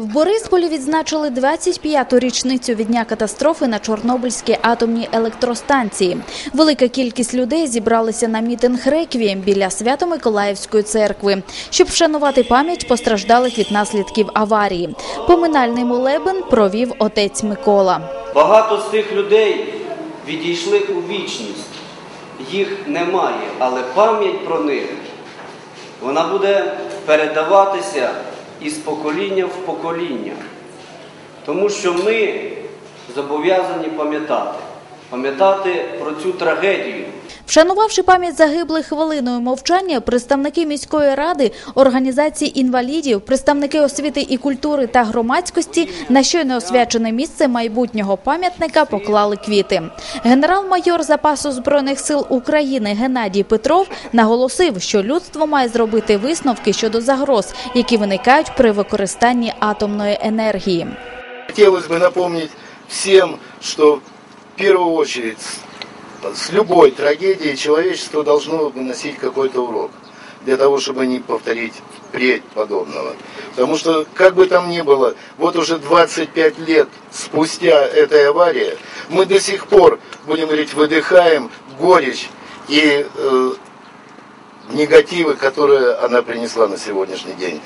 В Борисполі відзначили 25-ту річницю від дня катастрофи на Чорнобильській атомній електростанції. Велика кількість людей зібралися на мітинг реквієм біля Свято-Миколаївської церкви, щоб вшанувати пам'ять постраждалих від наслідків аварії. Поминальний молебен провів отець Микола. Багато з тих людей відійшли у вічність. Їх немає, але пам'ять про них вона буде передаватися із покоління в покоління. Тому що ми зобов'язані пам'ятати, пам'ятати про цю трагедію. Вшанувавши пам'ять загиблих хвилиною мовчання, представники міської ради, організації інвалідів, представники освіти і культури та громадськості на щойно освячене місце майбутнього пам'ятника поклали квіти. Генерал-майор запасу збройних сил України Геннадій Петров наголосив, що людство має зробити висновки щодо загроз, які виникають при використанні атомної енергії. Хотелось бы напомнить всем, что в первую очередь с, любой трагедией человечество должно выносить какой-то урок для того, чтобы не повторить впредь подобного. Потому что, как бы там ни было, вот уже 25 лет спустя этой аварии, мы до сих пор, будем говорить, выдыхаем горечь и э, негативы, которые она принесла на сегодняшний день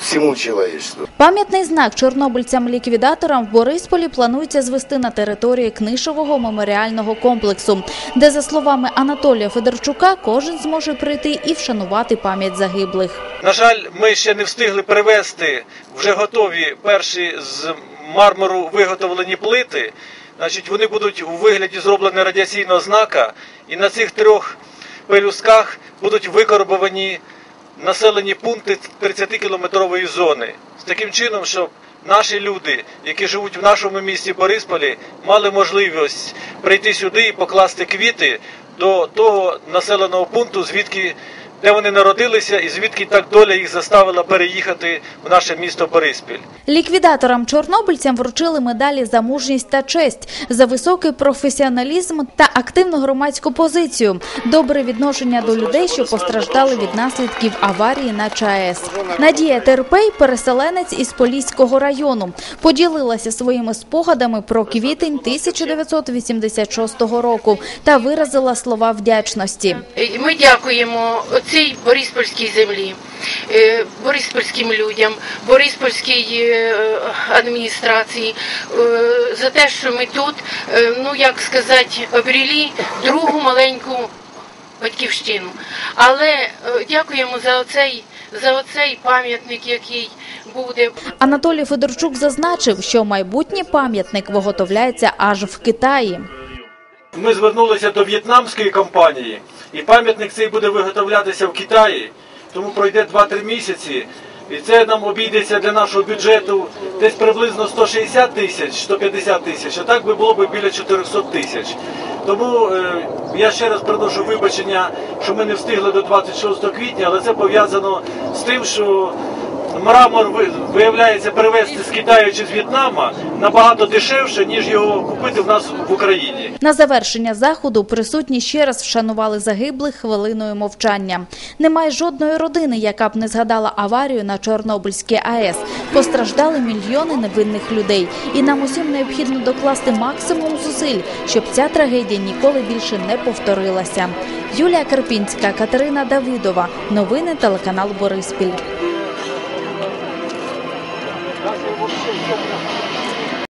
всему человечеству. Пам'ятний знак чорнобильцям-ліквідаторам в Борисполі планується звести на території Книшового меморіального комплексу, де, за словами Анатолія Федорчука, кожен зможе прийти і вшанувати пам'ять загиблих. На жаль, ми ще не встигли привезти вже готові перші з мармуру виготовлені плити. Значить, вони будуть у вигляді зроблені радіаційного знака, і на цих трьох пелюсках будуть викорбовані населені пункти 30-кілометрової зони. З таким чином, щоб наші люди, які живуть в нашому місті Борисполі, мали можливість прийти сюди і покласти квіти до того населеного пункту, звідки де вони народилися, і звідки так доля їх заставила переїхати в наше місто Бориспіль. Ліквідаторам чорнобильцям вручили медалі за мужність та честь, за високий професіоналізм та активну громадську позицію, добре відношення до людей, що постраждали від наслідків аварії на ЧАЕС. Надія Терпей, переселенець із Поліського району, поділилася своїми спогадами про квітень 1986 року та виразила слова вдячності. Ми дякуємо цій Бориспольській землі, е, бориспольським людям, Бориспольській е, адміністрації е, за те, що ми тут, ну як сказати, обрілі другу маленьку батьківщину. Але дякуємо за оцей, за оцей пам'ятник, який буде. Анатолій Федорчук зазначив, що майбутній пам'ятник виготовляється аж в Китаї. Ми звернулися до в'єтнамської компанії, і пам'ятник цей буде виготовлятися в Китаї, тому пройде 2-3 місяці. І це нам обійдеться для нашого бюджету десь приблизно 160 тисяч, 150 тисяч, а так би було б біля 400 тисяч. Тому е, я ще раз приношу вибачення, що ми не встигли до 26 квітня, але це пов'язано з тим, що мрамор виявляється привезти з Китаю чи з В'єтнама набагато дешевше, ніж його купити в нас в Україні. На завершення заходу присутні ще раз вшанували загиблих хвилиною мовчання. Немає жодної родини, яка б не згадала аварію на Чорнобильській АЕС. Постраждали мільйони невинних людей, і нам усім необхідно докласти максимум зусиль, щоб ця трагедія ніколи більше не повторилася. Юлія Карпінська, Катерина Давидова. Новини телеканал Бориспіль. Нас його ще